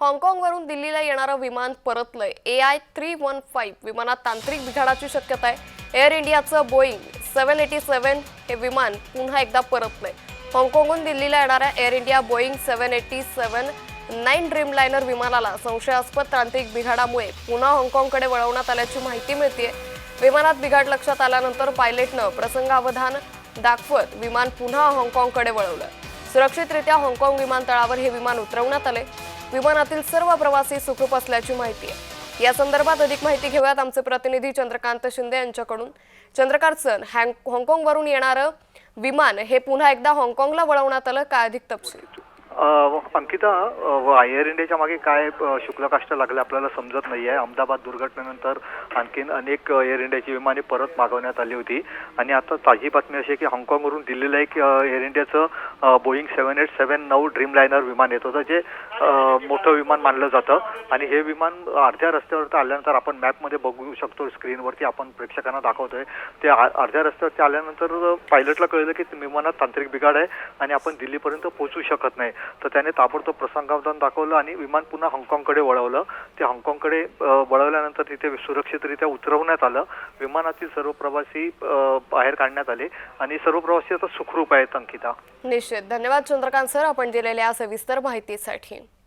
हाँगकाँगवरून दिल्लीला येणारं विमान परतलंय. A I three one five विमानात तांत्रिक बिघाडाची शक्यता आहे. एअर इंडियाचं बोईंग सेवन एटी सेवन हे विमान पुन्हा एकदा परतलंय. हाँगकाँगहून दिल्लीला येणाऱ्या Air India Boeing seven eighty seven nine Dreamliner विमानाला संशयास्पद तांत्रिक बिघाडामुळे पुन्हा हाँगकाँगकडे वळवण्यात आल्याची माहिती मिळते विमानात बिघाड लक्षात आल्यानंतर पायलटनं प्रसंगावधान दाखवत विमान पुन्हा हाँगकाँगकडे वळवलं. सुरक्षितरित्या हाँगकाँग विमानतळावर हे विमान उतरवण्यात आले विमानातील सर्व प्रवासी सुखरूप असल्याची माहिती आहे. या संदर्भात अधिक माहिती घेऊयात आमचे प्रतिनिधी चंद्रकांत शिंदे यांच्याकडून. चंद्रकांत सर हँग हाँगकाँगवरून येणारं विमान हे पुन्हा एकदा हाँगकाँगला वळवण्यात आलं. काय अधिक तपशील? अंकिता एअर इंडियाच्या मागे काय शुक्लकाष्ट लागले आपल्याला समजत नाही आहे अहमदाबाद दुर्घटनेनंतर आणखीन अनेक एअर इंडियाची विमाने परत मागवण्यात आली होती. आणि आता ताजी बातमी अशी आहे की हाँगकाँगवरून दिल्लीला एक एअर इंडियाचं बोईंग सेवन एट सेवन नऊ ड्रीम लायनर विमान येत होतं जे मोठं विमान मानलं जातं. आणि हे विमान अर्ध्या रस्त्यावरती आल्यानंतर आपण मॅपमध्ये बघू शकतो स्क्रीनवरती आपण प्रेक्षकांना दाखवतोय. ते आ- अर्ध्या रस्त्यावरती आल्यानंतर पायलटला कळलं की विमानात तांत्रिक बिघाड आहे आणि आपण दिल्लीपर्यंत पोहोचू शकत नाही. तर त्याने ताबडतोब प्रसंगावधान दाखवलं आणि विमान पुन्हा हाँगकाँगकडे वळवलं. ते हाँगकाँगकडे वळवल्यानंतर तिथे सुरक्षितरित्या उतरवण्यात आलं. विमानातील सर्व प्रवासी बाहेर काढण्यात आले आणि सर्व प्रवासी आता सुखरूप आहेत अंकिता. निश्चित. धन्यवाद चंद्रकांत सर आपण दिलेल्या सविस्तर माहितीसाठी.